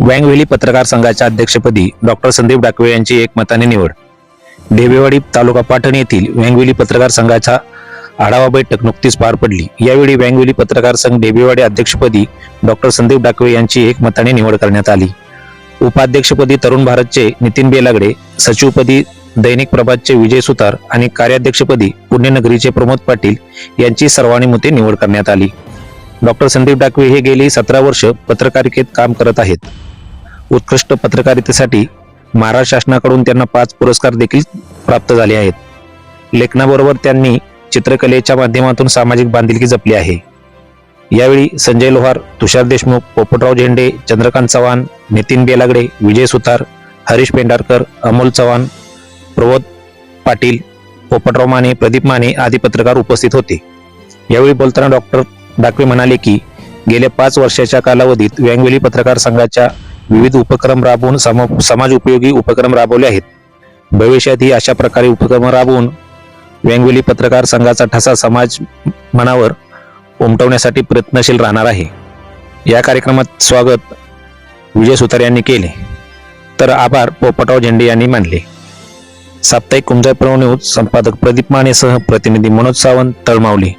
वँगवेली पत्रकार संघाच्या अध्यक्षपदी डॉक्टर संदीप डाकवे यांची एकमताने निवड. डेबेवाडी तालुका पाटण येथील वँगवेली पत्रकार संघाचा आढावा बैठक नुकतीच पार पडली. यावेळी वँगवेली पत्रकार संघ डेबेवाडी अध्यक्षपदी डॉक्टर संदीप डाकवे यांची एकमताने निवड करण्यात आली. उपाध्यक्षपदी तरुण भारतचे नितीन बेलागडे सचिवपदी दैनिक प्रभातचे विजय सुतार आणि कार्याध्यक्षपदी पुण्यनगरीचे प्रमोद पाटील यांची सर्वानुमते निवड करण्यात आली. डॉक्टर संदीप डाकवे हे गेली सतरा वर्ष पत्रकारिकेत काम करत आहेत. उत्कृष्ट पत्रकारितेसाठी महाराष्ट्र शासनाकडून त्यांना पाच पुरस्कार देखील प्राप्त झाले आहेत. लेखनाबरोबर त्यांनी चित्रकलेच्या माध्यमातून सामाजिक बांधिलकी जपली आहे. यावेळी संजय लोहार तुषार देशमुख पोपटराव झेंडे चंद्रकांत चव्हाण नितीन बेलागडे विजय सुतार हरीश पेंढारकर अमोल चव्हाण प्रबोध पाटील पोपटराव माने प्रदीप माने आदी पत्रकार उपस्थित होते. यावेळी बोलताना डॉक्टर डाकवे म्हणाले की गेल्या पाच वर्षाच्या कालावधीत व्यंगवेली पत्रकार संघाच्या विविध उपक्रम राबवून सम समाज उपयोगी उपक्रम राबवले आहेत. भविष्यातही अशा प्रकारे उपक्रम राबवून व्यंगवेली पत्रकार संघाचा ठसा समाज मनावर उमटवण्यासाठी प्रयत्नशील राहणार आहे. या कार्यक्रमात स्वागत विजय सुतार यांनी केले. तर आभार पोपटराव झेंडे यांनी मानले. साप्ताहिक कुंजापूर न्यूज संपादक प्रदीप मानेसह प्रतिनिधी मनोज सावंत तळमावली.